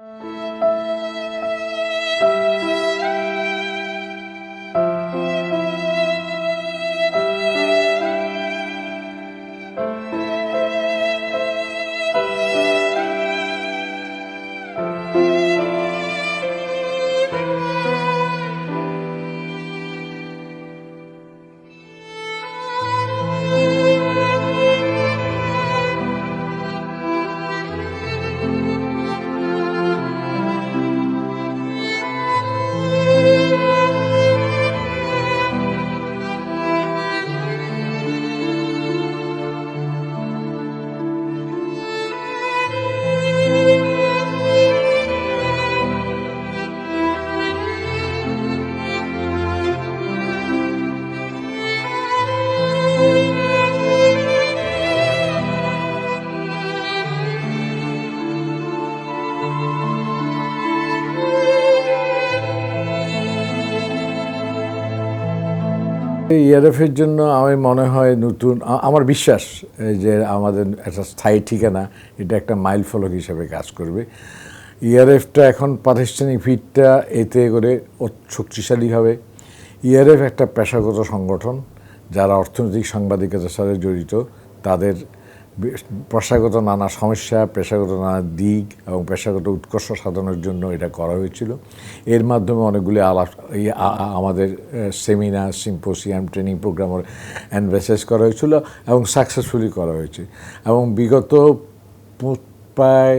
Mm-hmm. ইআরএফের জন্য আমি মনে হয় নতুন আমার বিশ্বাস যে আমাদের একটা স্থায়ী ঠিকানা, এটা একটা মাইল ফলক হিসাবে কাজ করবে। ইআরএফটা এখন প্রাতিষ্ঠানিক ভিতটা এতে করে শক্তিশালী হবে। ইআরএফ একটা পেশাগত সংগঠন, যারা অর্থনৈতিক সাংবাদিকতার সাথে জড়িত, তাদের পেশাগত নানা সমস্যা, পেশাগত নানা দিক এবং পেশাগত উৎকর্ষ সাধনের জন্য এটা করা হয়েছিল। এর মাধ্যমে অনেকগুলি আলাপ, এই আমাদের সেমিনার, সিম্পোসিয়াম, ট্রেনিং প্রোগ্রামের অ্যানভেসেস করা হয়েছিল এবং সাকসেসফুলি করা হয়েছে। এবং বিগত প্রায়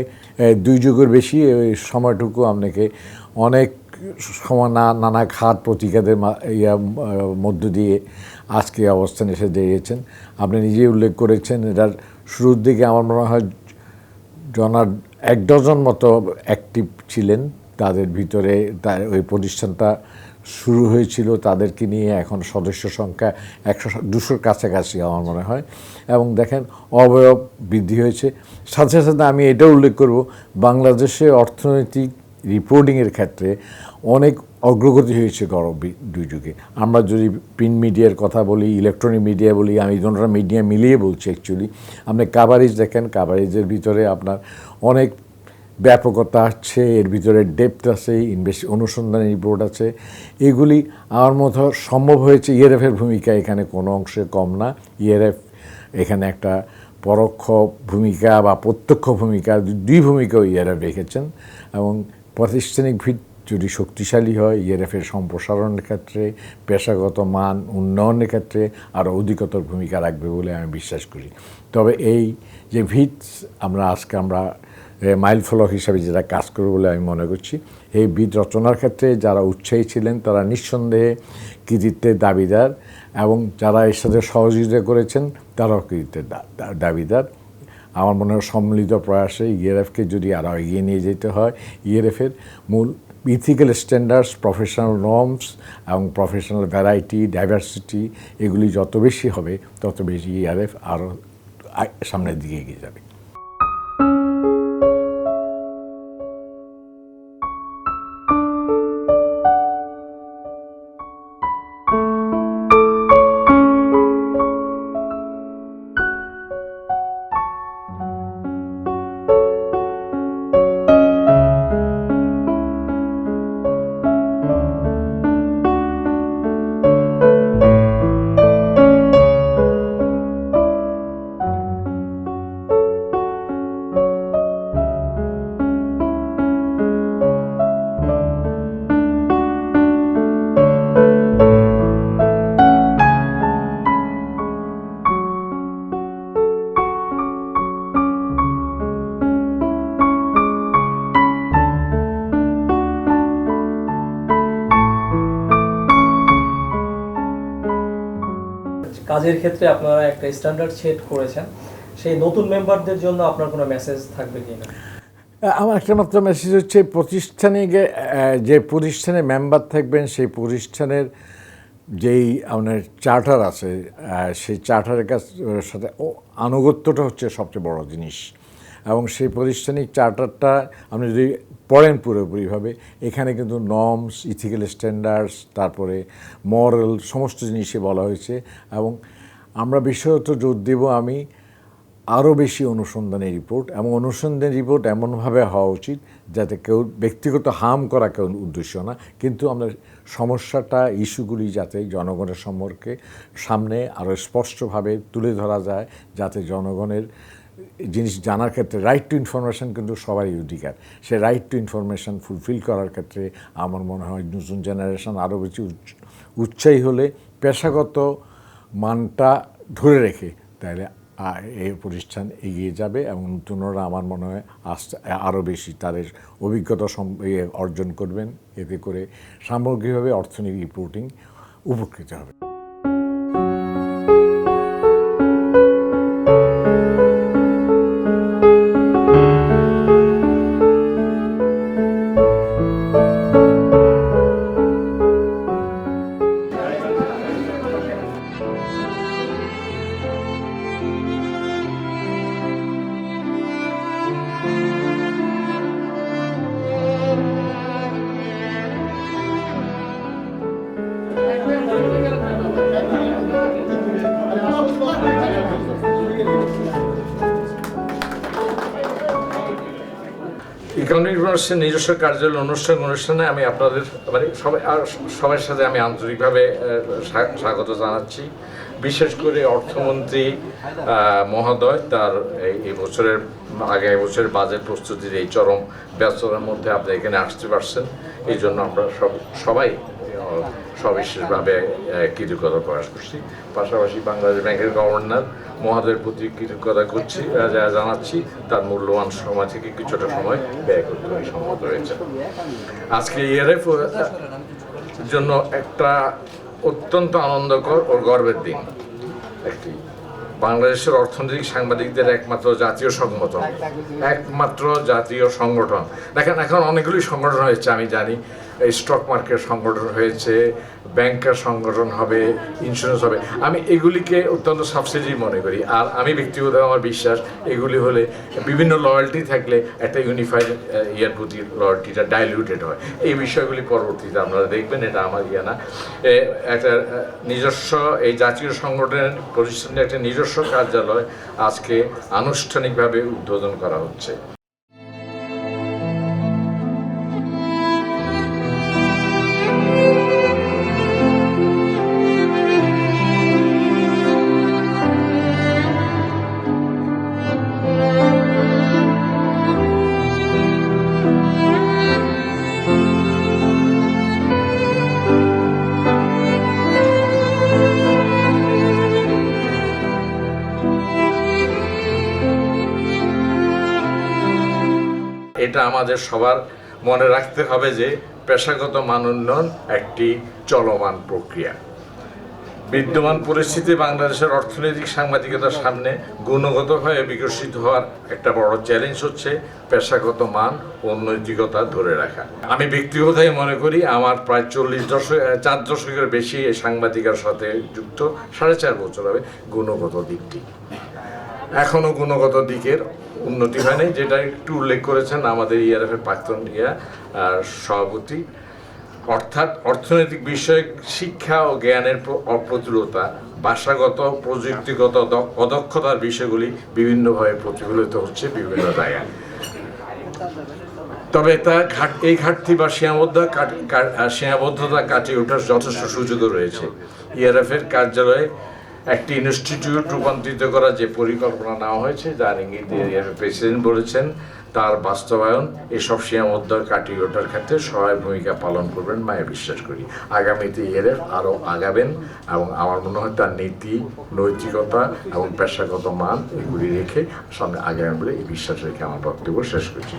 দুই যুগের বেশি ওই সময়টুকু আপনাকে অনেক সময় না, নানা খাত প্রতিঘাতের ইয়া মধ্য দিয়ে আজকে অবস্থানে এসে দাঁড়িয়েছেন। আপনি নিজেই উল্লেখ করেছেন, এটার শুরুর দিকে আমার মনে হয় জনার এক ডজন মতো অ্যাক্টিভ ছিলেন। তাদের ভিতরে তার ওই প্রতিষ্ঠানটা শুরু হয়েছিল, তাদেরকে নিয়ে এখন সদস্য সংখ্যা একশো দুশোর কাছাকাছি আমার মনে হয়। এবং দেখেন, অবয়ব বৃদ্ধি হয়েছে। সাথে সাথে আমি এটাও উল্লেখ করব, বাংলাদেশে অর্থনৈতিক রিপোর্টিংয়ের ক্ষেত্রে অনেক অগ্রগতি হয়েছে গরম দুই যুগে। আমরা যদি প্রিন্ট মিডিয়ার কথা বলি ইলেকট্রনিক মিডিয়া বলি, আমি দুটা মিডিয়া মিলিয়ে বলছি অ্যাকচুয়ালি আপনি কাভারেজ দেখেন কাভারেজের ভিতরে আপনার অনেক ব্যাপকতা আছে, এর ভিতরে ডেপথ আছে ইনভেস্ট অনুসন্ধানী রিপোর্ট আছে। এগুলি আমার মতো সম্ভব হয়েছে ইআরএফের ভূমিকা এখানে কোনো অংশে কম না। ইআরএফ এখানে একটা পরোক্ষ ভূমিকা বা প্রত্যক্ষ ভূমিকা, দুই ভূমিকাও ইআরএফ রেখেছেন। এবং প্রাতিষ্ঠানিক ভিত যদি শক্তিশালী হয় ইআরএফের সম্প্রসারণের ক্ষেত্রে, পেশাগত মান উন্নয়নের ক্ষেত্রে আরও অধিকতর ভূমিকা রাখবে বলে আমি বিশ্বাস করি। তবে এই যে ভিত আমরা আজকে আমরা মাইল ফলক হিসাবে যেটা কাজ করবে বলে আমি মনে করছি, এই বিদ রচনার ক্ষেত্রে যারা উৎসাহী ছিলেন, তারা নিঃসন্দেহে কৃতিত্বের দাবিদার এবং যারা এর সাথে সহযোগিতা করেছেন, তারাও কৃতিত্বের দাবিদার। আমার মনে হয় সম্মিলিত প্রয়াসে ইএরএফকে যদি আরও এগিয়ে নিয়ে যেতে হয় ইএরএফের মূল ইথিক্যাল স্ট্যান্ডার্ডস প্রফেশনাল নর্মস এবং প্রফেশনাল ভ্যারাইটি ডাইভার্সিটি এগুলি যত বেশি হবে, তত বেশি ইআরএফ আরও সামনের দিকে এগিয়ে যাবে। কাজের ক্ষেত্রে আপনারা একটা স্ট্যান্ডার্ড সেট করেছেন। সেই নতুন মেম্বারদের জন্য আপনার কোনো মেসেজ থাকবে কি না আমার একটা মাত্র মেসেজ হচ্ছে, প্রতিষ্ঠানে যে প্রতিষ্ঠানে মেম্বার থাকবেন, সেই প্রতিষ্ঠানের যেই আপনার চার্টার আছে সেই চার্টারের কাছ সাথে আনুগত্যটা হচ্ছে সবচেয়ে বড় জিনিস। এবং সেই প্রতিষ্ঠানিক চার্টারটা আপনি যদি পড়েন পুরোপুরিভাবে, এখানে কিন্তু নর্মস ইথিক্যাল স্ট্যান্ডার্ডস তারপরে মরাল সমস্ত জিনিসই বলা হয়েছে এবং আমরা বিশেষত জোর দেব আমি আরও বেশি অনুসন্ধানের রিপোর্ট এবং অনুসন্ধানের রিপোর্ট এমনভাবে হওয়া উচিত যাতে কেউ ব্যক্তিগত হার্ম করা কেউ উদ্দেশ্য না, কিন্তু আমরা সমস্যাটা ইস্যুগুলি যাতে জনগণের সম্পর্কে সামনে আরও স্পষ্টভাবে তুলে ধরা যায়, যাতে জনগণের জিনিস জানার ক্ষেত্রে রাইট টু ইনফরমেশন কিন্তু সবারই অধিকার। সে রাইট টু ইনফরমেশন ফুলফিল করার ক্ষেত্রে আমার মনে হয় নতুন জেনারেশন আরও বেশি উৎস- উৎসাহী হলে পেশাগত মানটা ধরে রেখে তাহলে এই প্রতিষ্ঠান এগিয়ে যাবে এবং নতুনরা আমার মনে হয় আস্তে আরও বেশি তাদের অভিজ্ঞতা সম- অর্জন করবেন। এতে করে সামগ্রিকভাবে অর্থনৈতিক রিপোর্টিং উপকৃত হবে। ইকোনমিক ইউনিভার্সিটির নিজস্ব কার্যালয় অনুষ্ঠান অনুষ্ঠানে আমি আপনাদের মানে সবাই, আর সবার সাথে আমি আন্তরিকভাবে স্বা- স্বাগত জানাচ্ছি। বিশেষ করে অর্থমন্ত্রী মহোদয়, তার এই বছরের আগামী বছরের বাজেট প্রস্তুতির এই চরম ব্যস্ততার মধ্যে আপনি এখানে আসতে পারছেন। এই জন্য আমরা সব, সবাই সবিশেষভাবে কৃতজ্ঞতা প্রকাশ করছি। পাশাপাশি বাংলাদেশ ব্যাংকের গভর্নর মহাদের প্রতি কৃতজ্ঞতা করছি যা- জানাচ্ছি, তার মূল্যবান সময় থেকে কিছুটা সময় ব্যয় করতে সম্মত হয়েছে আজকে ইআরএফ জন্য একটা অত্যন্ত আনন্দকর ও গর্বের দিন। একটি বাংলাদেশের অর্থনৈতিক সাংবাদিকদের একমাত্র জাতীয় সংগঠন, একমাত্র জাতীয় সংগঠন। দেখেন, এখন অনেকগুলি সংগঠন হয়েছে, আমি জানি। স্টক মার্কেট সংগঠন হয়েছে ব্যাংকার সংগঠন হবে ইন্স্যুরেন্স হবে। আমি এগুলিকে অত্যন্ত সাবসিডি মনে করি। আর আমি ব্যক্তিগত আমার বিশ্বাস, এগুলি হলে বিভিন্ন লয়্যালটি থাকলে একটা ইউনিফাইড ইয়ার প্রতি লয়্যালটিটা ডাইলিউটেড হয়। এই বিষয়গুলি পরবর্তীতে আপনারা দেখবেন, এটা আমার ইয়ে না। একটা নিজস্ব এই জাতীয় সংগঠনের প্রতিষ্ঠানের একটা নিজস্ব কার্যালয় আজকে আনুষ্ঠানিকভাবে উদ্বোধন করা হচ্ছে। এটা আমাদের সবার মনে রাখতে হবে যে পেশাগত মান উন্নয়ন একটি চলমান প্রক্রিয়া। বিদ্যমান পরিস্থিতি বাংলাদেশের অর্থনৈতিক সাংবাদিকতার সামনে গুণগতভাবে বিকশিত হওয়ার একটা বড় চ্যালেঞ্জ হচ্ছে পেশাগত মান ও নৈতিকতা ধরে রাখা। আমি ব্যক্তিগতভাবে মনে করি আমার প্রায় চল্লিশ দশক চার দশকের বেশি এই সাংবাদিকার সাথে যুক্ত, সাড়ে চার বছর হবে গুণগত দিকটি। এখনও গুণগত দিকের উন্নতি হয়নি, যেটা একটু উল্লেখ করেছেন আমাদের ইআরএফ এর প্রাক্তন ইয়া সভাপতি। অর্থাৎ অর্থনৈতিক বিষয়ক শিক্ষা ও জ্ঞানের অপ্রতুলতা, ভাষাগত, প্রযুক্তিগত অদক্ষতার বিষয়গুলি বিভিন্নভাবে প্রতিফলিত হচ্ছে বিভিন্ন জায়গায়। তবে তা ঘাট, এই ঘাটতি বা সীমাবদ্ধতা কা- সীমাবদ্ধতা কাটিয়ে ওঠার যথেষ্ট সুযোগও রয়েছে। ইআরএফ এর কার্যালয়ে একটি ইনস্টিটিউট রূপান্তরিত করার যে পরিকল্পনা নেওয়া হয়েছে, যার ইঙ্গিত প্রেসিডেন্ট বলেছেন, তার বাস্তবায়ন এসব সীমাবদ্ধতা কাটিয়ে ওঠার ক্ষেত্রে সহায় ভূমিকা পালন করবেন মায়ে বিশ্বাস করি। আগামীতে ইআরএফ আরও আগাবেন এবং আমার মনে হয় তার নীতি, নৈতিকতা এবং পেশাগত মান এগুলি রেখে সামনে আগামী বলে এই বিশ্বাস রেখে আমার বক্তব্য শেষ করছি।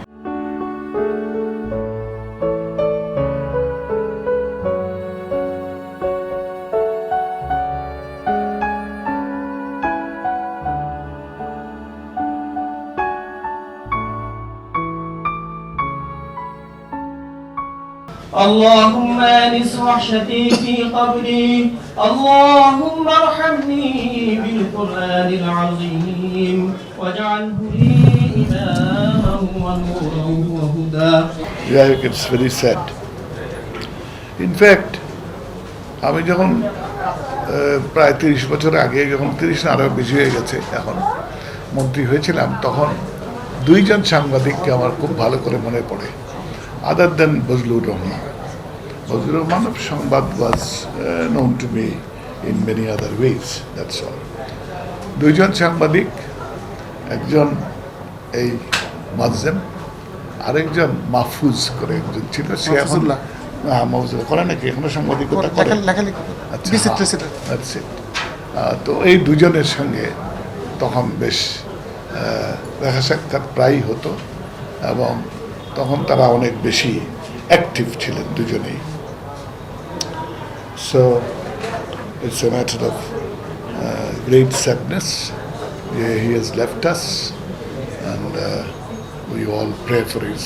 اللهم انس وحشتي في قبري اللهم ارحمني بالقران العظيم واجعله لي اماما ونورا وهدى Yeah, it's very sad. In fact, আমি যখন আহ, প্রায় তিরিশ বছর আগে যখন তিরিশ না আরও বেশি হয়ে গেছে এখন মন্ত্রী হয়েছিলাম তখন দুইজন সাংবাদিককে আমার খুব ভালো করে মনে পড়ে আদার দেন Bazlur Rahman Bazlur Rahman of Sangbad was known to me in many other ways that's all দুইজন সাংবাদিক একজন এই মাজেম আরেকজন মাহফুজ করে একজন ছিল সে এখন হ্যাঁ মাহফুজুল্লাহ করে নাকি? এখনও সাংবাদিকতা করে আচ্ছা, হ্যাঁ, that's তো এই দুজনের সঙ্গে তখন বেশ দেখা সাক্ষাৎ প্রায়ই হতো এবং তখন তারা অনেক বেশি অ্যাক্টিভ ছিলেন দুজনেই so it's a matter of great sadness যে he has left us and we all pray for his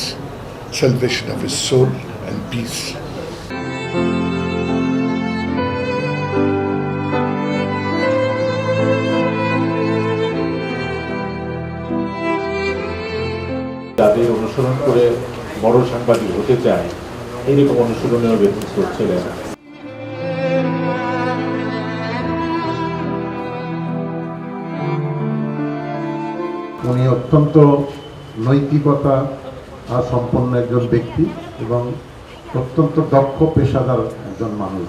salvation of his soul and peace. অনুসরণ করে বড় সাংবাদিক হতে চায়, এইরকম অনুসরণীয় ব্যক্তিত্ব ছিলেন। উনি অত্যন্ত নৈতিকতা সম্পন্ন একজন ব্যক্তি এবং অত্যন্ত দক্ষ পেশাদার একজন মানুষ।